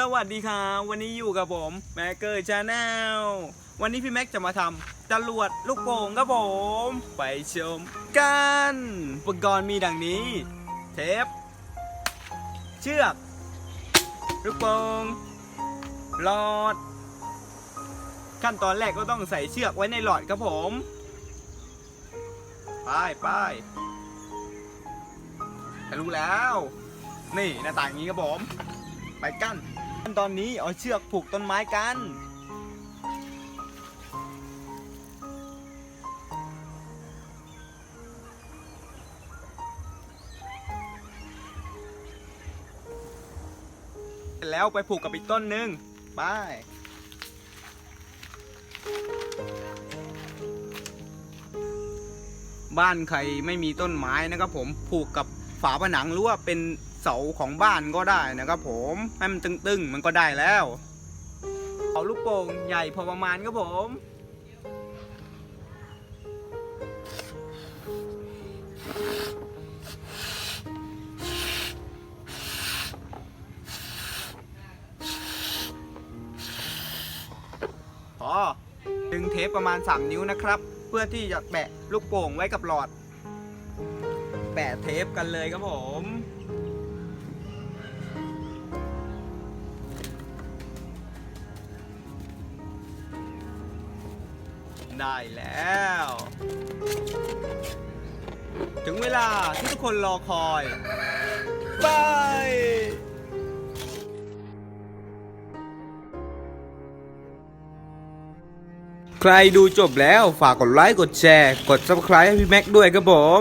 สวัสดีครับวันนี้อยู่กับผมแม็กเกอร์ชาแนลวันนี้พี่แม็กจะมาทำจรวดลูกโป่งครับผม ไปชมกันอุปกรณ์มีดังนี้ เทป เชือก ลูกโป่งหลอด ขั้นตอนแรกก็ต้องใส่เชือกไว้ในหลอดครับผมไปไปรู้แล้ว นี่หน้าต่างงนี้ครับผม ไปกั้น ตอนนี้เอาเชือกผูกต้นไม้กัน แล้วไปผูกกับอีกต้นหนึ่งไปบ้านใครไม่มีต้นไม้นะครับผมผูกกับฝาผนังหรือว่าเป็น เสาของบ้านก็ได้นะครับผมให้มันตึงๆ มันก็ได้แล้วเอาลูกโป่งใหญ่พอประมาณครับผมพอดึงเทปประมาณ 3 นิ้วนะครับ เพื่อที่จะแปะลูกโป่งไว้กับหลอด แปะเทปกันเลยครับผม ได้แล้ว ถึงเวลาที่ทุกคนรอคอย ไปใครดูจบแล้วฝากกดไลค์ กดแชร์ กด subscribe ให้พี่แม็กด้วยครับผม